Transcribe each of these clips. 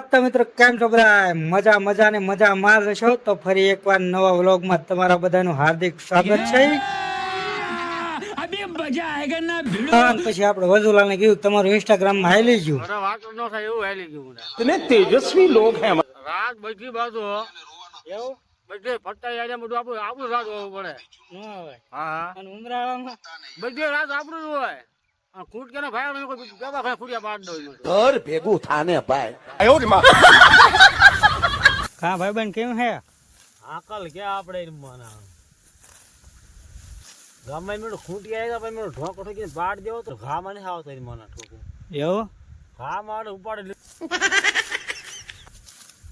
નમસ્કાર મિત્રો કેમ છો બધા મજા મજા ને મજા માર છો? તો ફરી એકવાર નવા વ્લોગમાં તમારા બધાનું હાર્દિક સ્વાગત છે. પછી આપણે વજુલાને કીધું તમારું ઇન્સ્ટાગ્રામમાં હેલી ગયું. તમે તેજસ્વી લોક હે રાત બધી બાજુ એવું? બધે ફરતા યાદ બધું આપણું આપણું રાત હોવું પડે. હા અને ઉમરાળામાં બધે રાત આપણું જ હોય. ખૂટ કે ભાઈ કોઈ દવાખાને ખૂટ્યા પાડ દો ઘર ભેગું થાને ભાઈ. આવ્યો રે માં. કા ભાઈ બેન કેમ હે? આકલ કે આપણે મના ગામમાં મેં ખૂંટી આવી ભાઈ મેં ઢોક ઠોકી પાડ દેવો તો ઘા મને આવતો મના ઠોકું એવો? ઘા મારે ઉપાડે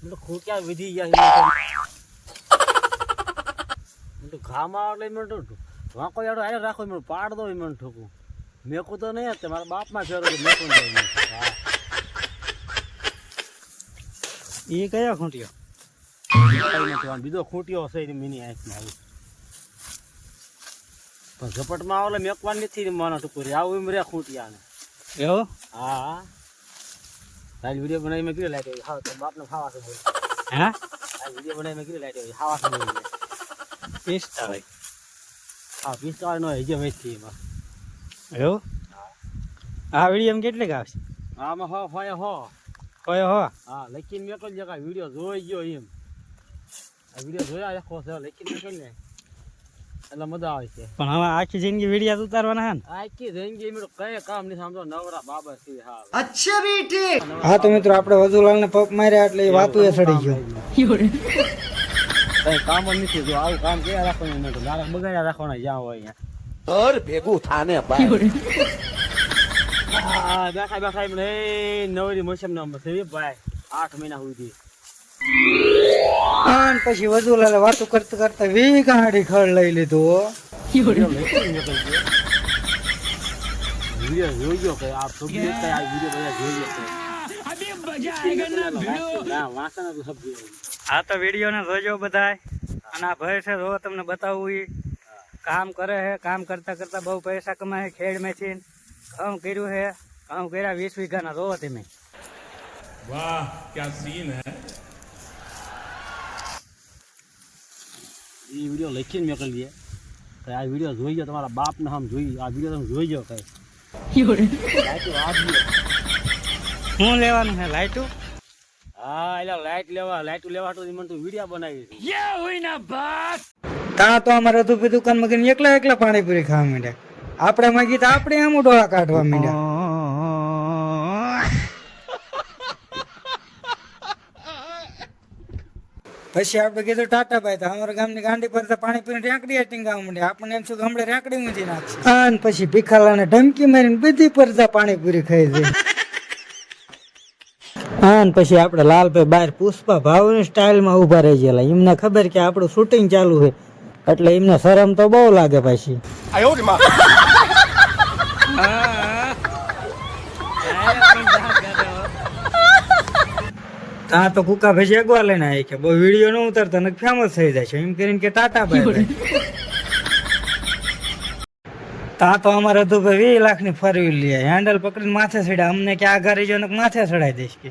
મેં ખૂંટ્યા વિધી ગયા મેં તો. ઘા માં એટલે મેં ઢોકો જાડો આરે રાખો મેં પાડ દો મેં ઠોકું મેં તો નહીં તમારા બાપમાં ફેરો મેં હા. એ કયો ખૂંટ્યો. બીજો ખૂટ્યો હશે એની મીની આંખમાં આવી. પણ ઝપટમાં આવે મેકવાની નથી માનો ટુકડી. આવું એમ રહ્યા ખૂટ્યા ને એવું? હા. તારી વીડિયો બનાવી મેં કીધું લાઈટ હા તો બાપને ખાવા છે હા? આ વીડિયો બનાવી મેં કીધું લાઈટ ખાવા છે પિસ્તા ભાઈ હા હોય નો હજી વેચતી એમાં. એવું? આ વીડિયો કેટલીક આવશે? આમાં હો ફાય હો. ઓય હો. હા લખીને મેકલ જે કાંઈ વીડિયો જોઈ ગયો એમ. આ વીડિયો જોયા આખો છે લખીને મેકલ ને એટલે મજા આવે છે. પણ હવે આખી જિંદગી વિડીયા ઉતારવાના હે આખી જિંદગી મેં કઈ કામ નહીં સમજો નવરા બાબરથી હા અચ્છા બેટી. હા તો મિત્રો આપણે વજુલાલ ને પપ માર્યા એટલે એ વાતું એ સડી ગયો. કઈ કામ જ નથી જો આવું કામ ક્યાં રાખવાનું? નથી લારા બગાડ્યા રાખવાના જ્યાં હોય ત્યાં. ભેગું થાને ભાઈ. હા બેઠા બેઠા એમ નવરી મોસમ નો છે ભાઈ. આઠ મહિના સુધી. અને પછી વધુ લાલે વાતો કરતા કરતા વી ગાડી ખડ લઈ લીધો વિડિયો જોજો કે આપ સબ દેખતા હે આ વિડિયો બધા જોજો અબે મજા આયેગા ના ભીડો ના વાસના તો સબ આ તો વિડિયો ને જોજો બધાય. અને આ ભાઈ છે જો તમને બતાવું ઈ. કામ કરે હે કામ કરતા કરતા બહુ પૈસા કમાય ખેડ મેચીન કામ કર્યું હે કામ કર્યા વીસ વીઘાના જોવો તમે. વાહ ક્યાં સીન હે? એ વીડિયો લખીને મેકલી દે કે આ વીડિયો જોઈ જાઓ તમારા બાપને આમ જોઈ આ વીડિયો તમે જોઈ જાઓ કઈ? શું લેવાનું હે લાઈટું? હા એટલે લાઈટ લેવા લાઈટું લેવા તો મને તું વીડિયો બનાવી ના બસ તા તો અમારે તો દુકાનમાં એકલા એકલા પાણીપુરી ખાવા માંડ્યા. આપણે માગી તો આપણે આમ ડોળા કાઢવા માંડ્યા. પછી આપણે કીધું ટાટા ભાઈ તો અમારા ગામની ગાંડી પર પાણી પાણીપુરી રેંકડી ટીંગાવા માંડે આપણને એમ શું હમણાં રેંકડી ઊંધી નાખશે. અને પછી ભીખાલાને ધમકી મારીને બધી પરતા પાણીપુરી ખાઈ જાય હા ને પછી આપણે લાલભાઈ બહાર પુષ્પા ભાવની સ્ટાઇલમાં ઊભા રહી ગયેલા. એમને ખબર કે આપણું શૂટિંગ ચાલુ છે. એટલે એમને શરમ તો બહુ લાગે પછી. ત્યાં તો કુકા ભાઈ અગવા લઈને આવી કે બહુ વીડિયો નો ઉતરતા ને ફેમસ થઈ જાય છે. એમ કરીને કે ટાટા ભાઈ તા તો અમારે હતું ભાઈ વીસ લાખની ફરવી લે. હેન્ડલ પકડીને માથે ચડ્યા. અમને કે આ ઘરે જો માથે ચડાઈ દઈશ કે.